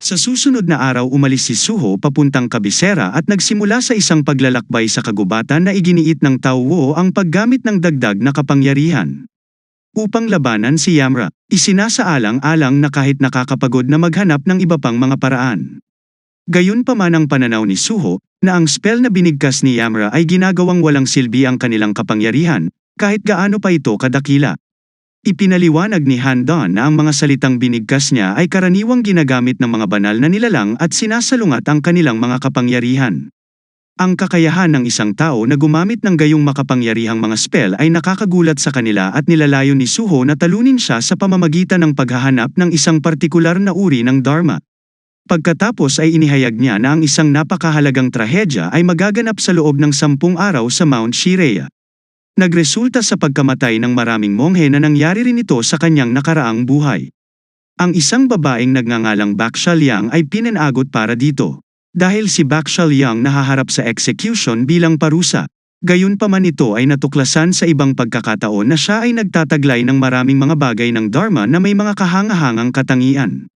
Sa susunod na araw umalis si Suho papuntang kabisera at nagsimula sa isang paglalakbay sa kagubatan na iginiit ng Tao Wo ang paggamit ng dagdag na kapangyarihan. Upang labanan si Yamra, isinasaalang-alang na kahit nakakapagod na maghanap ng iba pang mga paraan. Gayunpaman ang pananaw ni Suho, na ang spell na binigkas ni Yamra ay ginagawang walang silbi ang kanilang kapangyarihan, kahit gaano pa ito kadakila. Ipinaliwanag ni Handon na ang mga salitang binigkas niya ay karaniwang ginagamit ng mga banal na nilalang at sinasalungat ang kanilang mga kapangyarihan. Ang kakayahan ng isang tao na gumamit ng gayong makapangyarihang mga spell ay nakakagulat sa kanila at nilalayo ni Suho na talunin siya sa pamamagitan ng paghahanap ng isang partikular na uri ng Dharma. Pagkatapos ay inihayag niya na ang isang napakahalagang trahedya ay magaganap sa loob ng sampung araw sa Mount Shireya. Nagresulta sa pagkamatay ng maraming monghe na nangyari rin ito sa kanyang nakaraang buhay. Ang isang babaeng nagngangalang Bakshal Yang ay pinanagot para dito. Dahil si Bakshal Yang nahaharap sa execution bilang parusa. Gayunpaman ito ay natuklasan sa ibang pagkakataon na siya ay nagtataglay ng maraming mga bagay ng Dharma na may mga kahangahangang katangian.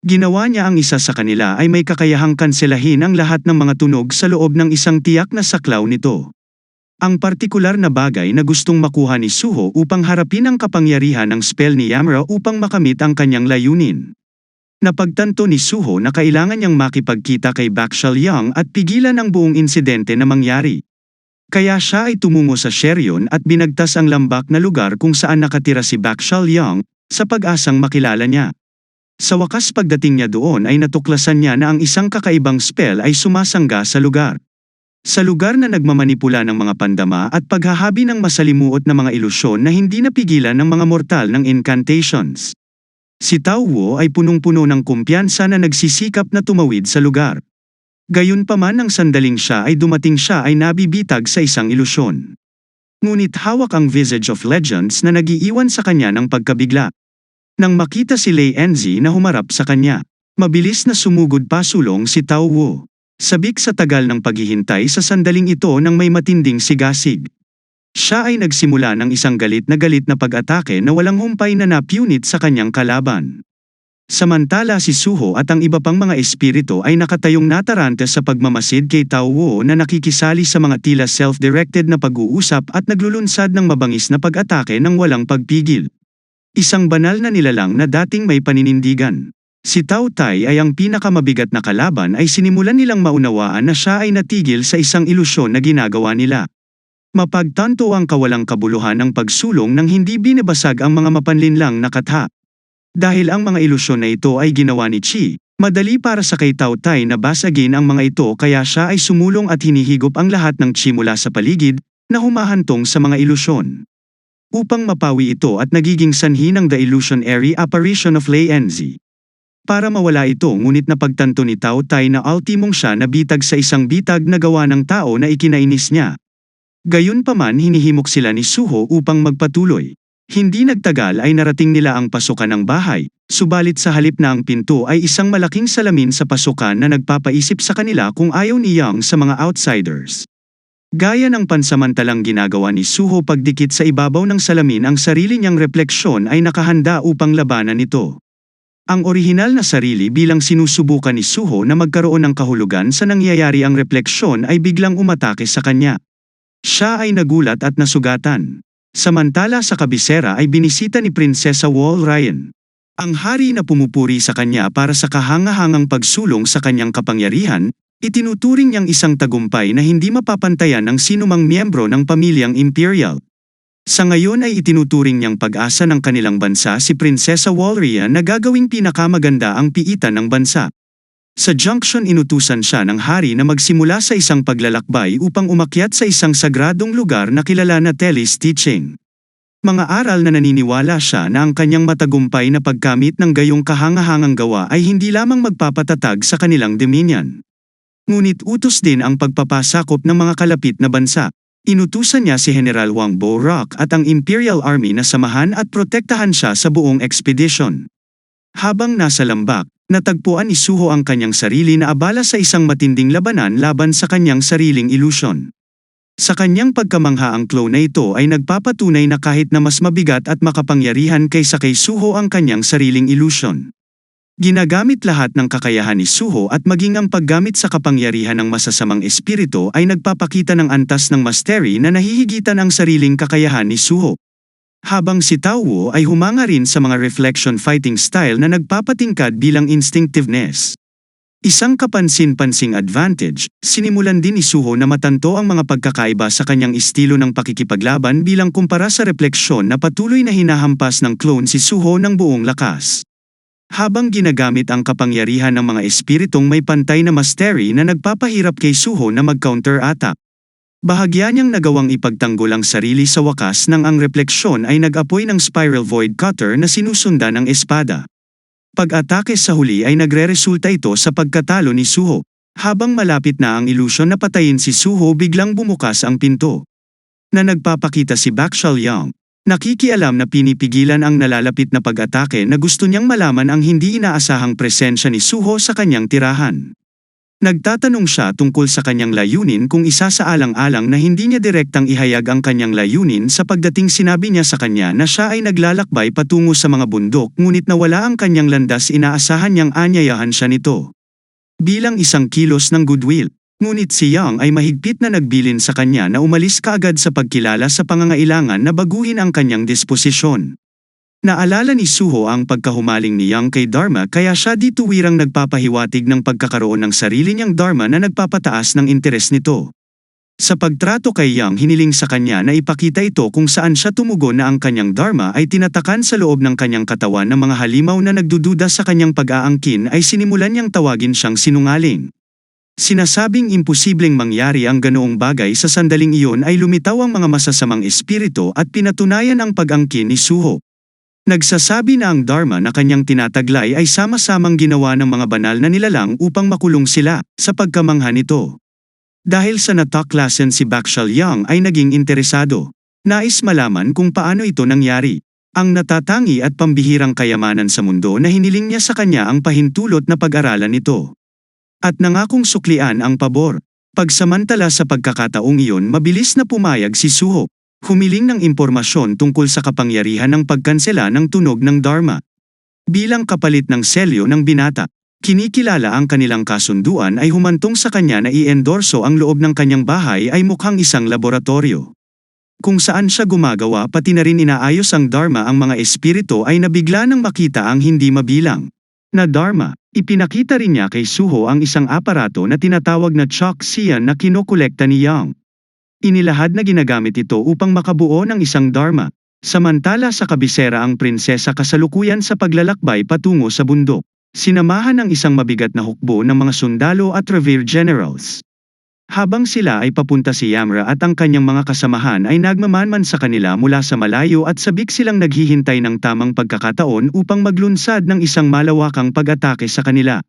Ginawa niya ang isa sa kanila ay may kakayahang kanselahin ang lahat ng mga tunog sa loob ng isang tiyak na saklaw nito. Ang partikular na bagay na gustong makuha ni Suho upang harapin ang kapangyarihan ng spell ni Yamra upang makamit ang kanyang layunin. Napagtanto ni Suho na kailangan niyang makipagkita kay Bakshal Yang at pigilan ang buong insidente na mangyari. Kaya siya ay tumungo sa Sheryon at binagtas ang lambak na lugar kung saan nakatira si Bakshal Yang, sa pag-asang makilala niya. Sa wakas pagdating niya doon ay natuklasan niya na ang isang kakaibang spell ay sumasangga sa lugar. Sa lugar na nagmamanipula ng mga pandama at paghahabi ng masalimuot na mga ilusyon na hindi napigilan ng mga mortal ng incantations. Si Tao Wu ay punong-puno ng kumpiyansa na nagsisikap na tumawid sa lugar. Gayunpaman ng sandaling siya ay dumating siya ay nabibitag sa isang ilusyon. Ngunit hawak ang Visage of Legends na nagiiwan sa kanya ng pagkabigla. Nang makita si Lei Enzi na humarap sa kanya, mabilis na sumugod pasulong si Tao Wu. Sabik sa tagal ng paghihintay sa sandaling ito nang may matinding sigasig. Siya ay nagsimula ng isang galit na galit na pag-atake na walang humpay na napunit sa kanyang kalaban. Samantala si Suho at ang iba pang mga espiritu ay nakatayong natarante sa pagmamasid kay Tao Wu na nakikisali sa mga tila self-directed na pag-uusap at naglulunsad ng mabangis na pag-atake ng walang pagpigil. Isang banal na nilalang na dating may paninindigan. Si Tao Tai ay ang pinakamabigat na kalaban ay sinimulan nilang maunawaan na siya ay natigil sa isang ilusyon na ginagawa nila. Mapagtanto ang kawalang kabuluhan ng pagsulong nang hindi binabasag ang mga mapanlinlang na katha. Dahil ang mga ilusyon na ito ay ginawa ni Chi, madali para sa kay Tao Tai na basagin ang mga ito kaya siya ay sumulong at hinihigop ang lahat ng Chi mula sa paligid, na humahantong sa mga ilusyon. Upang mapawi ito at nagiging sanhi ng The Illusionary Apparition of Lei Enzi. Para mawala ito ngunit napagtanto ni Tao Tai na ultimong siya nabitag sa isang bitag na gawa ng tao na ikinainis niya. Gayunpaman hinihimok sila ni Suho upang magpatuloy. Hindi nagtagal ay narating nila ang pasukan ng bahay, subalit sa halip na ang pinto ay isang malaking salamin sa pasukan na nagpapaisip sa kanila kung ayaw ni Yang sa mga outsiders. Gaya ng pansamantalang ginagawa ni Suho pagdikit sa ibabaw ng salamin ang sarili niyang refleksyon ay nakahanda upang labanan ito. Ang orihinal na sarili bilang sinusubukan ni Suho na magkaroon ng kahulugan sa nangyayari ang refleksyon ay biglang umatake sa kanya. Siya ay nagulat at nasugatan. Samantala sa kabisera ay binisita ni Prinsesa Wall Ryan. Ang hari na pumupuri sa kanya para sa kahangahangang pagsulong sa kanyang kapangyarihan, itinuturing niyang isang tagumpay na hindi mapapantayan ng sinumang miyembro ng pamilyang imperial. Sa ngayon ay itinuturing niyang pag-asa ng kanilang bansa si Prinsesa Walria na gagawing pinakamaganda ang piitan ng bansa. Sa junction inutusan siya ng hari na magsimula sa isang paglalakbay upang umakyat sa isang sagradong lugar na kilala na Telis Teaching. Mga aral na naniniwala siya na ang kanyang matagumpay na pagkamit ng gayong kahangahangang gawa ay hindi lamang magpapatatag sa kanilang dominion. Ngunit utos din ang pagpapasakop ng mga kalapit na bansa. Inutusan niya si General Wang Bo Rock at ang Imperial Army na samahan at protektahan siya sa buong expedition. Habang nasa lambak, natagpuan ni Suho ang kanyang sarili na abala sa isang matinding labanan laban sa kanyang sariling ilusyon. Sa kanyang pagkamangha ang clone na ito ay nagpapatunay na kahit na mas mabigat at makapangyarihan kaysa kay Suho ang kanyang sariling ilusyon. Ginagamit lahat ng kakayahan ni Suho at maging ang paggamit sa kapangyarihan ng masasamang espiritu ay nagpapakita ng antas ng mastery na nahihigitan ang sariling kakayahan ni Suho. Habang si Tao ay humanga rin sa mga reflection fighting style na nagpapatingkad bilang instinctiveness. Isang kapansin-pansing advantage, sinimulan din ni Suho na matanto ang mga pagkakaiba sa kanyang estilo ng pakikipaglaban bilang kumpara sa refleksyon na patuloy na hinahampas ng clone si Suho ng buong lakas. Habang ginagamit ang kapangyarihan ng mga espiritong may pantay na mastery na nagpapahirap kay Suho na mag-counter-attack. Bahagya niyang nagawang ipagtanggol ang sarili sa wakas nang ang refleksyon ay nag-apoy ng spiral void cutter na sinusundan ng espada. Pag-atake sa huli ay nagre-resulta ito sa pagkatalo ni Suho. Habang malapit na ang ilusyon na patayin si Suho biglang bumukas ang pinto. Na nagpapakita si Bakshal Yang. Nakikialam na pinipigilan ang nalalapit na pag-atake na gusto niyang malaman ang hindi inaasahang presensya ni Suho sa kanyang tirahan. Nagtatanong siya tungkol sa kanyang layunin kung isa sa alang-alang na hindi niya direktang ihayag ang kanyang layunin sa pagdating sinabi niya sa kanya na siya ay naglalakbay patungo sa mga bundok ngunit nawala ang kanyang landas inaasahan niyang anyayahan siya nito. Bilang isang kilos ng goodwill, Ngunit si Yang ay mahigpit na nagbilin sa kanya na umalis kaagad sa pagkilala sa pangangailangan na baguhin ang kanyang disposisyon. Naalala ni Suho ang pagkahumaling ni Yang kay Dharma kaya siya di tuwirang nagpapahiwatig ng pagkakaroon ng sarili niyang Dharma na nagpapataas ng interes nito. Sa pagtrato kay Yang hiniling sa kanya na ipakita ito kung saan siya tumugon na ang kanyang Dharma ay tinatakan sa loob ng kanyang katawan ng mga halimaw na nagdududa sa kanyang pag-aangkin ay sinimulan niyang tawagin siyang sinungaling. Sinasabing imposibleng mangyari ang ganoong bagay sa sandaling iyon ay lumitaw ang mga masasamang espiritu at pinatunayan ang pag-angkin ni Suho. Nagsasabi na ang Dharma na kanyang tinataglay ay sama-samang ginawa ng mga banal na nilalang upang makulong sila, sa pagkamangha nito. Dahil sa nataklasan si Bakshal Yang ay naging interesado. Nais malaman kung paano ito nangyari. Ang natatangi at pambihirang kayamanan sa mundo na hiniling niya sa kanya ang pahintulot na pag-aralan nito. At nangakong suklian ang pabor. Pagsamantala sa pagkakataong iyon mabilis na pumayag si Suho. Humiling ng impormasyon tungkol sa kapangyarihan ng pagkansela ng tunog ng Dharma. Bilang kapalit ng selyo ng binata, kinikilala ang kanilang kasunduan ay humantong sa kanya na i-endorso ang loob ng kanyang bahay ay mukhang isang laboratorio. Kung saan siya gumagawa pati na rin inaayos ang Dharma ang mga espiritu ay nabigla nang makita ang hindi mabilang na Dharma. Ipinakita rin niya kay Suho ang isang aparato na tinatawag na Chalk Sian na kinokolekta ni Yang. Inilahad na ginagamit ito upang makabuo ng isang Dharma. Samantala sa kabisera ang prinsesa kasalukuyan sa paglalakbay patungo sa bundok. Sinamahan ng isang mabigat na hukbo ng mga sundalo at revere generals. Habang sila ay papunta si Yamra at ang kanyang mga kasamahan ay nagmamanman sa kanila mula sa malayo at sabik silang naghihintay ng tamang pagkakataon upang maglunsad ng isang malawakang pag-atake sa kanila.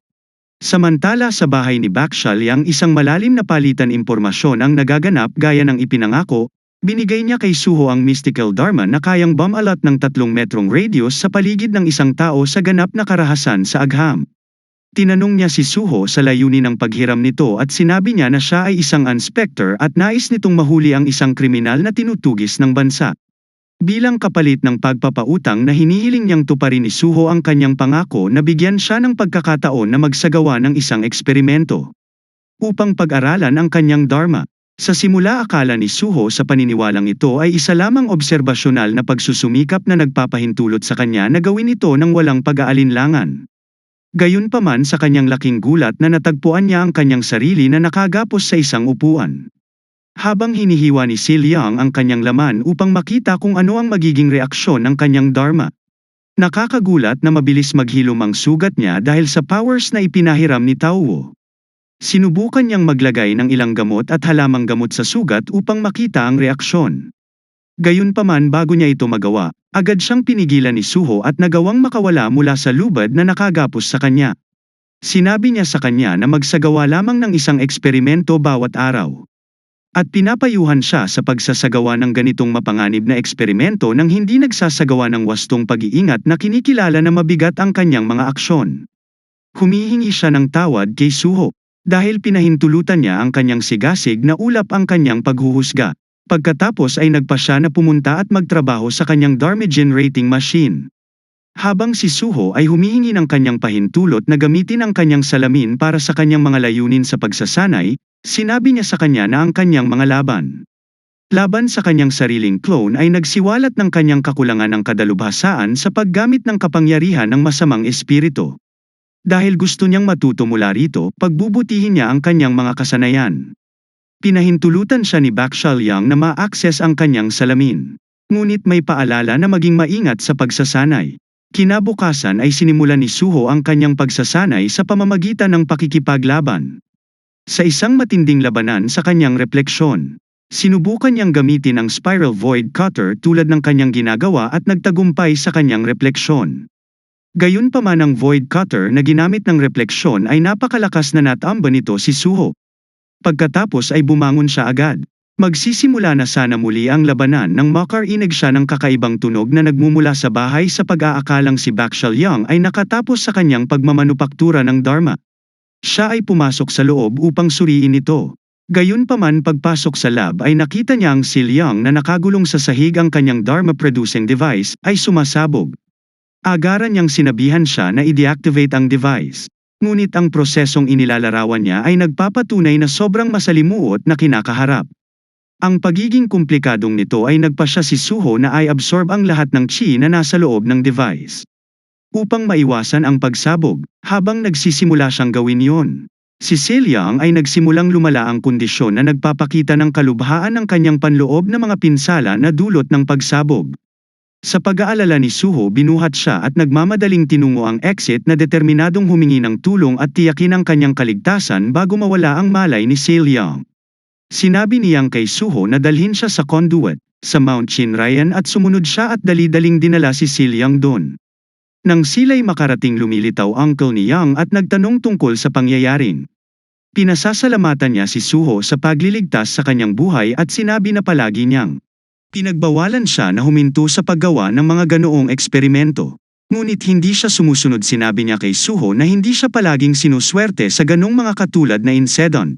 Samantala sa bahay ni Bakshal yang isang malalim na palitan impormasyon ang nagaganap gaya ng ipinangako, binigay niya kay Suho ang mystical dharma na kayang bumalat ng tatlong metrong radius sa paligid ng isang tao sa ganap na karahasan sa agham. Tinanong niya si Suho sa layunin ng paghiram nito at sinabi niya na siya ay isang inspector at nais nitong mahuli ang isang kriminal na tinutugis ng bansa. Bilang kapalit ng pagpapautang na hinihiling niyang tuparin ni Suho ang kanyang pangako na bigyan siya ng pagkakataon na magsagawa ng isang eksperimento. Upang pag-aralan ang kanyang dharma. Sa simula akala ni Suho sa paniniwalang ito ay isa lamang obserbasyonal na pagsusumikap na nagpapahintulot sa kanya na gawin ito ng walang pag-aalinlangan. Gayunpaman sa kanyang laking gulat na natagpuan niya ang kanyang sarili na nakagapos sa isang upuan. Habang hinihiwa ni Sil Yang ang kanyang laman upang makita kung ano ang magiging reaksyon ng kanyang dharma. Nakakagulat na mabilis maghilom ang sugat niya dahil sa powers na ipinahiram ni Tao. Sinubukan niyang maglagay ng ilang gamot at halamang gamot sa sugat upang makita ang reaksyon. Gayunpaman bago niya ito magawa, agad siyang pinigilan ni Suho at nagawang makawala mula sa lubad na nakagapos sa kanya. Sinabi niya sa kanya na magsagawa lamang ng isang eksperimento bawat araw. At pinapayuhan siya sa pagsasagawa ng ganitong mapanganib na eksperimento nang hindi nagsasagawa ng wastong pag-iingat na kinikilala na mabigat ang kanyang mga aksyon. Humihingi siya ng tawad kay Suho dahil pinahintulutan niya ang kanyang sigasig na ulap ang kanyang paghuhusga. Pagkatapos ay nagpa siya na pumunta at magtrabaho sa kanyang Dharma generating machine. Habang si Suho ay humihingi ng kanyang pahintulot na gamitin ang kanyang salamin para sa kanyang mga layunin sa pagsasanay, sinabi niya sa kanya na ang kanyang mga laban. Laban sa kanyang sariling clone ay nagsiwalat ng kanyang kakulangan ng kadalubhasaan sa paggamit ng kapangyarihan ng masamang espiritu. Dahil gusto niyang matuto mula rito, pagbubutihin niya ang kanyang mga kasanayan. Pinahintulutan siya ni Bakshal Yang na ma-access ang kanyang salamin. Ngunit may paalala na maging maingat sa pagsasanay. Kinabukasan ay sinimulan ni Suho ang kanyang pagsasanay sa pamamagitan ng pakikipaglaban. Sa isang matinding labanan sa kanyang refleksyon, sinubukan niyang gamitin ang spiral void cutter tulad ng kanyang ginagawa at nagtagumpay sa kanyang refleksyon. Gayunpaman ang void cutter na ginamit ng refleksyon ay napakalakas na natamba nito si Suho. Pagkatapos ay bumangon siya agad. Magsisimula na sana muli ang labanan nang makarinig siya ng kakaibang tunog na nagmumula sa bahay sa pag-aakalang si Bakshal Yang ay nakatapos sa kanyang pagmamanupaktura ng Dharma. Siya ay pumasok sa loob upang suriin ito. Gayunpaman pagpasok sa lab ay nakita niya ang Sil Yang na nakagulong sa sahig ang kanyang Dharma-producing device ay sumasabog. Agaran niyang sinabihan siya na i-deactivate ang device. Ngunit ang prosesong inilalarawan niya ay nagpapatunay na sobrang masalimuot na kinakaharap. Ang pagiging komplikadong nito ay nagpasya si Suho na ay absorb ang lahat ng chi na nasa loob ng device. Upang maiwasan ang pagsabog, habang nagsisimula siyang gawin yon. Si Selyang ay nagsimulang lumala ang kondisyon na nagpapakita ng kalubhaan ng kanyang panloob na mga pinsala na dulot ng pagsabog. Sa pag-aalala ni Suho binuhat siya at nagmamadaling tinungo ang exit na determinadong humingi ng tulong at tiyakin ang kanyang kaligtasan bago mawala ang malay ni Selyang. Sinabi niyang kay Suho na dalhin siya sa conduit, sa Mount Chinrayan at sumunod siya at dali-daling dinala si Silyang doon. Nang sila'y makarating lumilitaw uncle ni Yang at nagtanong tungkol sa pangyayaring. Pinasasalamatan niya si Suho sa pagliligtas sa kanyang buhay at sinabi na palagi niyang pinagbawalan siya na huminto sa paggawa ng mga ganoong eksperimento. Ngunit hindi siya sumusunod sinabi niya kay Suho na hindi siya palaging sinuswerte sa ganong mga katulad na incident.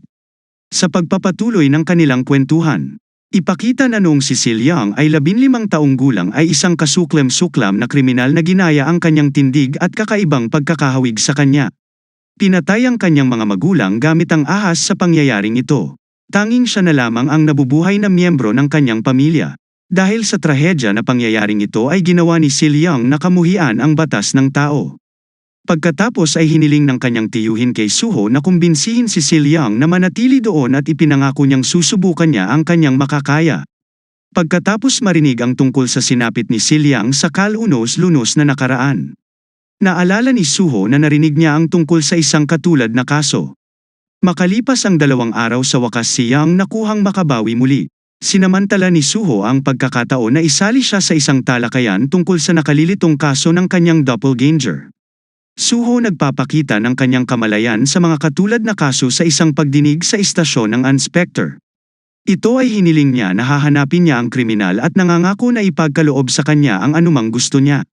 Sa pagpapatuloy ng kanilang kwentuhan, ipakita na noong si Sil Yang ay labinlimang taong gulang ay isang kasuklem-suklam na kriminal na ginaya ang kanyang tindig at kakaibang pagkakahawig sa kanya. Pinatay ang kanyang mga magulang gamit ang ahas sa pangyayaring ito. Tanging siya na lamang ang nabubuhay na miyembro ng kanyang pamilya. Dahil sa trahedya na pangyayaring ito ay ginawa ni Sil Yang na kamuhian ang batas ng tao. Pagkatapos ay hiniling ng kanyang tiyuhin kay Suho na kumbinsihin si Sil Yang na manatili doon at ipinangako niyang susubukan niya ang kanyang makakaya. Pagkatapos marinig ang tungkol sa sinapit ni Sil Yang sa kalunos-lunos na nakaraan. Naalala ni Suho na narinig niya ang tungkol sa isang katulad na kaso. Makalipas ang dalawang araw sa wakas si Yang nakuhang makabawi muli. Sinamantala ni Suho ang pagkakataon na isali siya sa isang talakayan tungkol sa nakalilitong kaso ng kanyang doppelganger. Suho nagpapakita ng kanyang kamalayan sa mga katulad na kaso sa isang pagdinig sa istasyon ng inspector. Ito ay hiniling niya na hahanapin niya ang kriminal at nangangako na ipagkaloob sa kanya ang anumang gusto niya.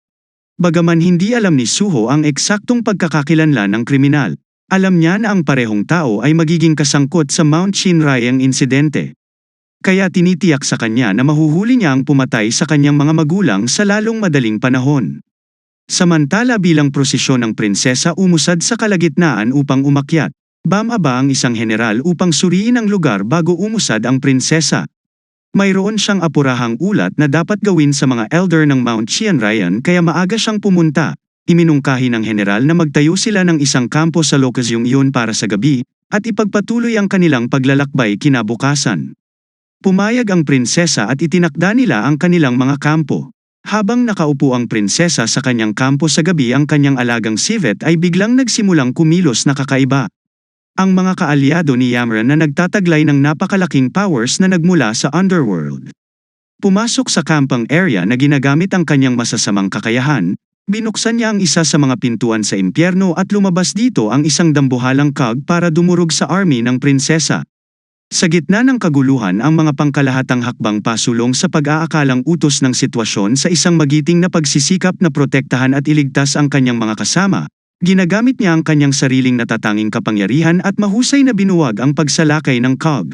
Bagaman hindi alam ni Suho ang eksaktong pagkakakilanlan ng kriminal, alam niya na ang parehong tao ay magiging kasangkot sa Mount Shinrayang insidente. Kaya tinitiyak sa kanya na mahuhuli niya ang pumatay sa kanyang mga magulang sa lalong madaling panahon. Samantala bilang prosesyon ng prinsesa umusad sa kalagitnaan upang umakyat. Bamaba ang isang general upang suriin ang lugar bago umusad ang prinsesa. Mayroon siyang apurahang ulat na dapat gawin sa mga elder ng Mount Chianrayan kaya maaga siyang pumunta. Iminungkahi ng general na magtayo sila ng isang kampo sa lokasyong iyon para sa gabi, at ipagpatuloy ang kanilang paglalakbay kinabukasan. Pumayag ang prinsesa at itinakda nila ang kanilang mga kampo. Habang nakaupo ang prinsesa sa kanyang kampo sa gabi ang kanyang alagang Sivet ay biglang nagsimulang kumilos na kakaiba. Ang mga kaalyado ni Yamran na nagtataglay ng napakalaking powers na nagmula sa underworld. Pumasok sa camping area na ginagamit ang kanyang masasamang kakayahan, binuksan niya ang isa sa mga pintuan sa impyerno at lumabas dito ang isang dambuhalang kag para dumurog sa army ng prinsesa. Sa gitna ng kaguluhan ang mga pangkalahatang hakbang pasulong sa pag-aakalang utos ng sitwasyon sa isang magiting na pagsisikap na protektahan at iligtas ang kanyang mga kasama, ginagamit niya ang kanyang sariling natatanging kapangyarihan at mahusay na binuwag ang pagsalakay ng COG.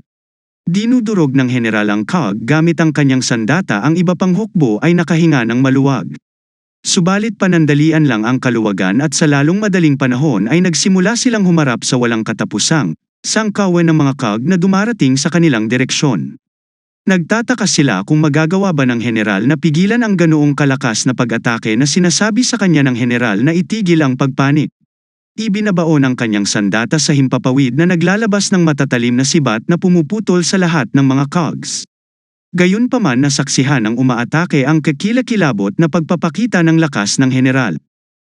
Dinudurog ng general ang COG gamit ang kanyang sandata ang iba pang hukbo ay nakahinga ng maluwag. Subalit panandalian lang ang kaluwagan at sa lalong madaling panahon ay nagsimula silang humarap sa walang katapusang, sangkawan ng mga kag na dumarating sa kanilang direksyon. Nagtataka sila kung magagawa ba ng general na pigilan ang ganoong kalakas na pag-atake na sinasabi sa kanya ng general na itigil ang pagpanik. Ibinabaon ang kanyang sandata sa himpapawid na naglalabas ng matatalim na sibat na pumuputol sa lahat ng mga cogs. Gayunpaman nasaksihan ng umaatake ang kakilakilabot na pagpapakita ng lakas ng general.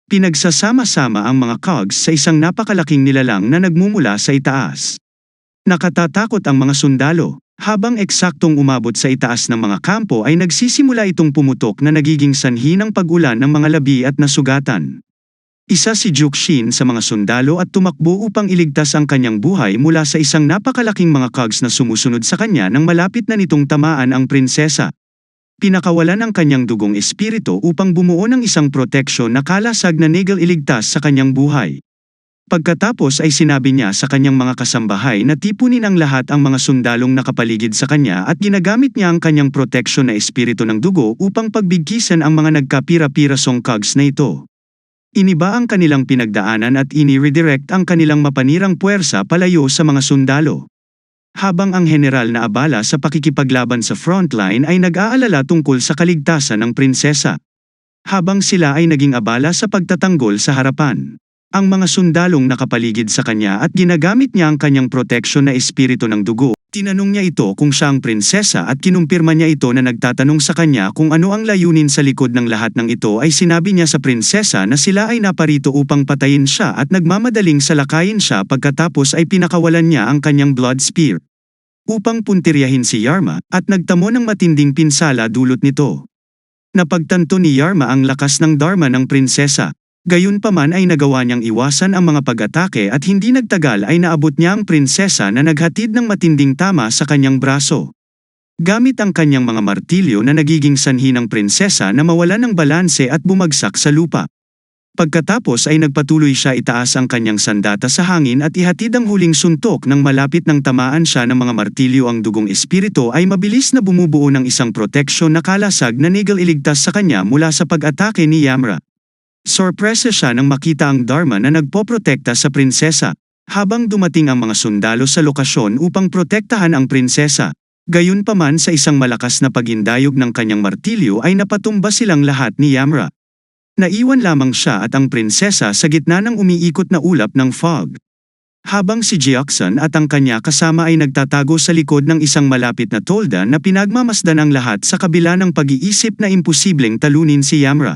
Pinagsasama-sama ang mga cogs sa isang napakalaking nilalang na nagmumula sa itaas. Nakatatakot ang mga sundalo, habang eksaktong umabot sa itaas ng mga kampo ay nagsisimula itong pumutok na nagiging sanhi ng pag-ulan ng mga labi at nasugatan. Isa si Jukshin sa mga sundalo at tumakbo upang iligtas ang kanyang buhay mula sa isang napakalaking mga cogs na sumusunod sa kanya nang malapit na nitong tamaan ang prinsesa. Pinakawalan ang kanyang dugong espiritu upang bumuo ng isang proteksyon na kalasag na nigel iligtas sa kanyang buhay. Pagkatapos ay sinabi niya sa kanyang mga kasambahay na tipunin ang lahat ang mga sundalong nakapaligid sa kanya at ginagamit niya ang kanyang proteksyon na espiritu ng dugo upang pagbigkisan ang mga nagkapira-pirasong cogs na ito. Iniba ang kanilang pinagdaanan at ini-redirect ang kanilang mapanirang puwersa palayo sa mga sundalo. Habang ang general na abala sa pakikipaglaban sa frontline ay nag-aalala tungkol sa kaligtasan ng prinsesa. Habang sila ay naging abala sa pagtatanggol sa harapan. Ang mga sundalong nakapaligid sa kanya at ginagamit niya ang kanyang proteksyon na espiritu ng dugo. Tinanong niya ito kung siya ang prinsesa at kinumpirma niya ito na nagtatanong sa kanya kung ano ang layunin sa likod ng lahat ng ito ay sinabi niya sa prinsesa na sila ay naparito upang patayin siya at nagmamadaling salakayin siya pagkatapos ay pinakawalan niya ang kanyang blood spear. Upang puntiryahin si Yarma at nagtamo ng matinding pinsala dulot nito. Napagtanto ni Yarma ang lakas ng dharma ng prinsesa. Gayunpaman ay nagawa niyang iwasan ang mga pag-atake at hindi nagtagal ay naabot niya ang prinsesa na naghatid ng matinding tama sa kanyang braso. Gamit ang kanyang mga martilyo na nagiging sanhi ng prinsesa na mawala ng balanse at bumagsak sa lupa. Pagkatapos ay nagpatuloy siya itaas ang kanyang sandata sa hangin at ihatid ang huling suntok nang malapit ng tamaan siya ng mga martilyo ang dugong espiritu ay mabilis na bumubuo ng isang proteksyon na kalasag na nigel iligtas sa kanya mula sa pag-atake ni Yamra. Sorpresa siya nang makita ang Dharma na nagpoprotekta sa prinsesa, habang dumating ang mga sundalo sa lokasyon upang protektahan ang prinsesa. Gayunpaman sa isang malakas na pagindayog ng kanyang martilyo ay napatumba silang lahat ni Yamra. Naiwan lamang siya at ang prinsesa sa gitna ng umiikot na ulap ng fog. Habang si Jiakson at ang kanya kasama ay nagtatago sa likod ng isang malapit na tolda na pinagmamasdan ang lahat sa kabila ng pag-iisip na imposibleng talunin si Yamra.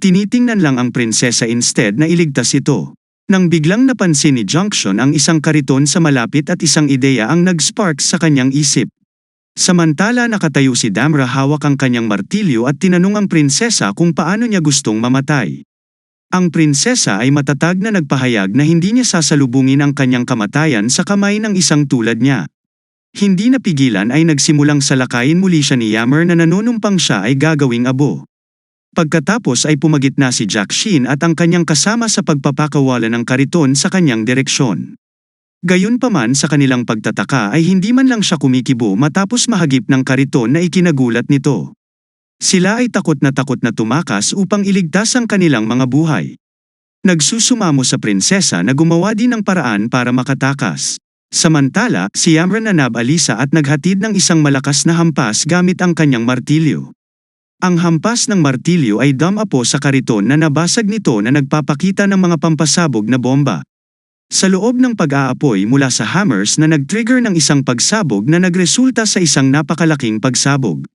Tinitingnan lang ang prinsesa instead na iligtas ito. Nang biglang napansin ni Junction ang isang kariton sa malapit at isang ideya ang nag-spark sa kanyang isip. Samantala nakatayo si Damra hawak ang kanyang martilyo at tinanong ang prinsesa kung paano niya gustong mamatay. Ang prinsesa ay matatag na nagpahayag na hindi niya sasalubungin ang kanyang kamatayan sa kamay ng isang tulad niya. Hindi napigilan ay nagsimulang salakayin muli siya ni Yammer na nanunumpang siya ay gagawing abo. Pagkatapos ay pumagitna si Jack Shin at ang kanyang kasama sa pagpapakawala ng kariton sa kanyang direksyon. Gayunpaman sa kanilang pagtataka ay hindi man lang siya kumikibo matapos mahagip ng kariton na ikinagulat nito. Sila ay takot na takot na tumakas upang iligtas ang kanilang mga buhay. Nagsusumamo sa prinsesa na gumawa din ng paraan para makatakas. Samantala, si Yamra nanab alisa at naghatid ng isang malakas na hampas gamit ang kanyang martilyo. Ang hampas ng martilyo ay damapo sa kariton na nabasag nito na nagpapakita ng mga pampasabog na bomba. Sa loob ng pag-aapoy mula sa hammers na nag-trigger ng isang pagsabog na nagresulta sa isang napakalaking pagsabog.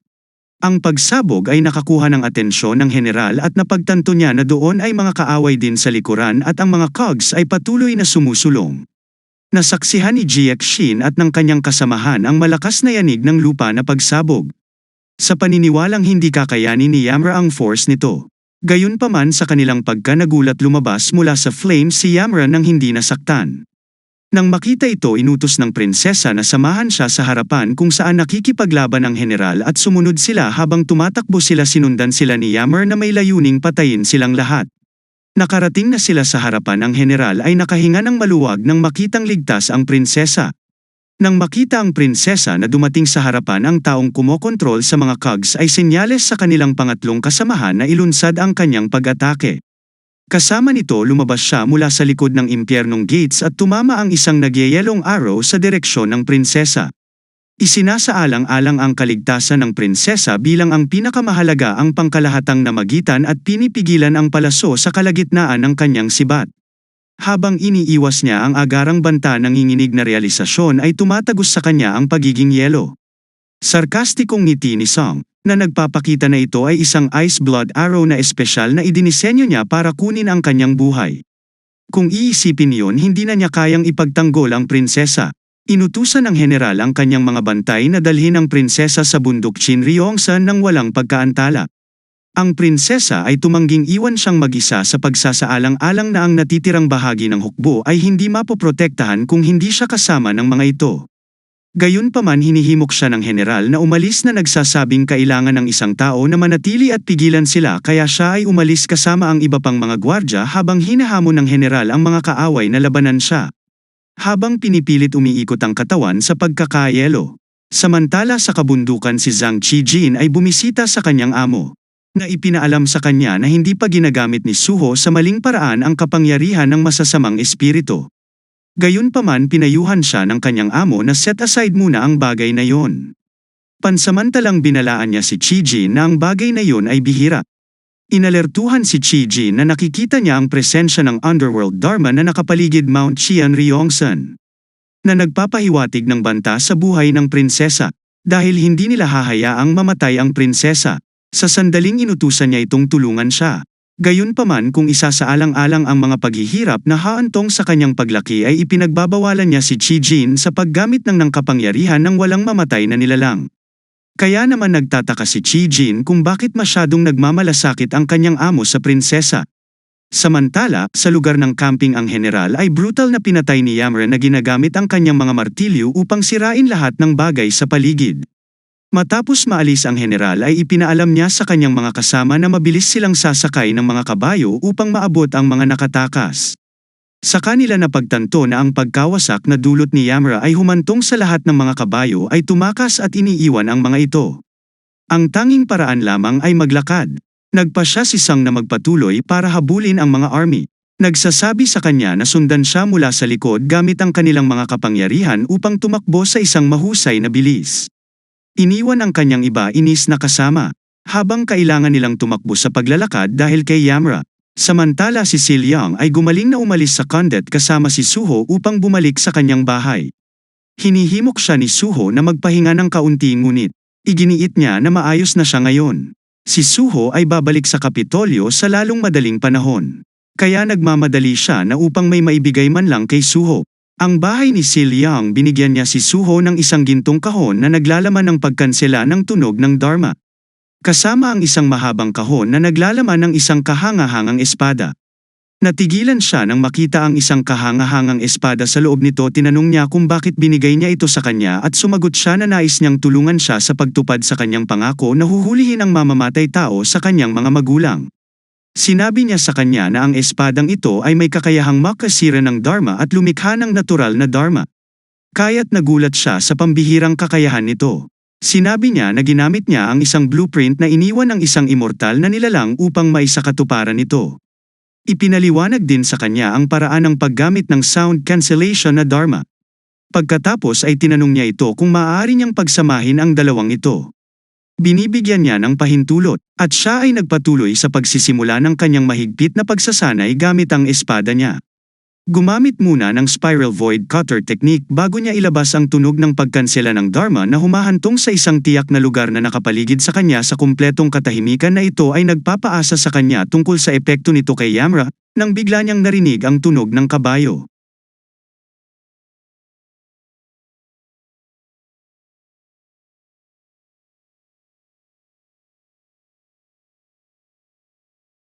Ang pagsabog ay nakakuha ng atensyon ng general at napagtanto niya na doon ay mga kaaway din sa likuran at ang mga cogs ay patuloy na sumusulong. Nasaksihan ni Jiek Shin at ng kanyang kasamahan ang malakas na yanig ng lupa na pagsabog. Sa paniniwalang hindi kakayanin ni Yamra ang force nito. Gayunpaman sa kanilang pagkanagulat lumabas mula sa flames si Yamra nang hindi nasaktan. Nang makita ito inutos ng prinsesa na samahan siya sa harapan kung saan nakikipaglaban ang general at sumunod sila habang tumatakbo sila sinundan sila ni Yammer na may layuning patayin silang lahat. Nakarating na sila sa harapan ang general ay nakahinga ng maluwag nang makitang ligtas ang prinsesa. Nang makita ang prinsesa na dumating sa harapan ang taong kumokontrol sa mga cogs ay senyales sa kanilang pangatlong kasamahan na ilunsad ang kanyang pag-atake. Kasama nito lumabas siya mula sa likod ng impyernong gates at tumama ang isang nagyayelong arrow sa direksyon ng prinsesa. Isinasaalang-alang ang kaligtasan ng prinsesa bilang ang pinakamahalaga ang pangkalahatang namagitan at pinipigilan ang palaso sa kalagitnaan ng kanyang sibat. Habang iniiwas niya ang agarang banta ng inginig na realisasyon ay tumatagos sa kanya ang pagiging yelo. Sarkastikong ngiti ni Song, na nagpapakita na ito ay isang ice blood arrow na espesyal na idinisenyo niya para kunin ang kanyang buhay. Kung iisipin yun hindi na niya kayang ipagtanggol ang prinsesa. Inutusan ng general ang kanyang mga bantay na dalhin ang prinsesa sa bundok Chinryongsan ng walang pagkaantala. Ang prinsesa ay tumangging iwan siyang mag-isa sa pagsasaalang-alang na ang natitirang bahagi ng hukbo ay hindi mapoprotektahan kung hindi siya kasama ng mga ito. Gayunpaman hinihimok siya ng general na umalis na nagsasabing kailangan ng isang tao na manatili at pigilan sila kaya siya ay umalis kasama ang iba pang mga gwardya habang hinahamon ng general ang mga kaaway na labanan siya. Habang pinipilit umiikot ang katawan sa pagkakayelo. Samantala sa kabundukan si Zhang Qijin ay bumisita sa kanyang amo na ipinaalam sa kanya na hindi pa ginagamit ni Suho sa maling paraan ang kapangyarihan ng masasamang espiritu. Gayunpaman pinayuhan siya ng kanyang amo na set aside muna ang bagay na yon. Pansamantalang binalaan niya si Chiji na ang bagay na yon ay bihira. Inalertuhan si Chiji na nakikita niya ang presensya ng underworld dharma na nakapaligid Mount Qian Ryongsan. Na nagpapahiwatig ng banta sa buhay ng prinsesa, dahil hindi nila hahayaang mamatay ang prinsesa. Sa sandaling inutusan niya itong tulungan siya. Gayunpaman kung isasaalang-alang ang mga paghihirap na haantong sa kanyang paglaki ay ipinagbabawalan niya si Chi Jin sa paggamit ng ng kapangyarihan ng walang mamatay na nilalang. Kaya naman nagtataka si Chi Jin kung bakit masyadong nagmamalasakit ang kanyang amo sa prinsesa. Samantala, sa lugar ng camping ang general ay brutal na pinatay ni Yamra na ginagamit ang kanyang mga martilyo upang sirain lahat ng bagay sa paligid. Matapos maalis ang general ay ipinaalam niya sa kanyang mga kasama na mabilis silang sasakay ng mga kabayo upang maabot ang mga nakatakas. Sa kanila na pagtanto na ang pagkawasak na dulot ni Yamra ay humantong sa lahat ng mga kabayo ay tumakas at iniiwan ang mga ito. Ang tanging paraan lamang ay maglakad. Nagpa siya si Sang na magpatuloy para habulin ang mga army. Nagsasabi sa kanya na sundan siya mula sa likod gamit ang kanilang mga kapangyarihan upang tumakbo sa isang mahusay na bilis. Iniwan ang kanyang iba inis na kasama, habang kailangan nilang tumakbo sa paglalakad dahil kay Yamra. Samantala si Sil Young ay gumaling na umalis sa Condet kasama si Suho upang bumalik sa kanyang bahay. Hinihimok siya ni Suho na magpahinga ng kaunti ngunit, iginiit niya na maayos na siya ngayon. Si Suho ay babalik sa Kapitolyo sa lalong madaling panahon. Kaya nagmamadali siya na upang may maibigay man lang kay Suho. Ang bahay ni Sil Young binigyan niya si Suho ng isang gintong kahon na naglalaman ng pagkansela ng tunog ng Dharma. Kasama ang isang mahabang kahon na naglalaman ng isang kahangahangang espada. Natigilan siya nang makita ang isang kahangahangang espada sa loob nito tinanong niya kung bakit binigay niya ito sa kanya at sumagot siya na nais niyang tulungan siya sa pagtupad sa kanyang pangako na huhulihin ang mamamatay tao sa kanyang mga magulang. Sinabi niya sa kanya na ang espadang ito ay may kakayahang makasira ng Dharma at lumikha ng natural na Dharma. Kaya't nagulat siya sa pambihirang kakayahan nito. Sinabi niya na ginamit niya ang isang blueprint na iniwan ng isang immortal na nilalang upang maisakatuparan ito. Ipinaliwanag din sa kanya ang paraan ng paggamit ng sound cancellation na Dharma. Pagkatapos ay tinanong niya ito kung maaari niyang pagsamahin ang dalawang ito. Binibigyan niya ng pahintulot, at siya ay nagpatuloy sa pagsisimula ng kanyang mahigpit na pagsasanay gamit ang espada niya. Gumamit muna ng spiral void cutter technique bago niya ilabas ang tunog ng pagkansela ng Dharma na humahantong sa isang tiyak na lugar na nakapaligid sa kanya sa kumpletong katahimikan na ito ay nagpapaasa sa kanya tungkol sa epekto nito kay Yamra, nang bigla niyang narinig ang tunog ng kabayo.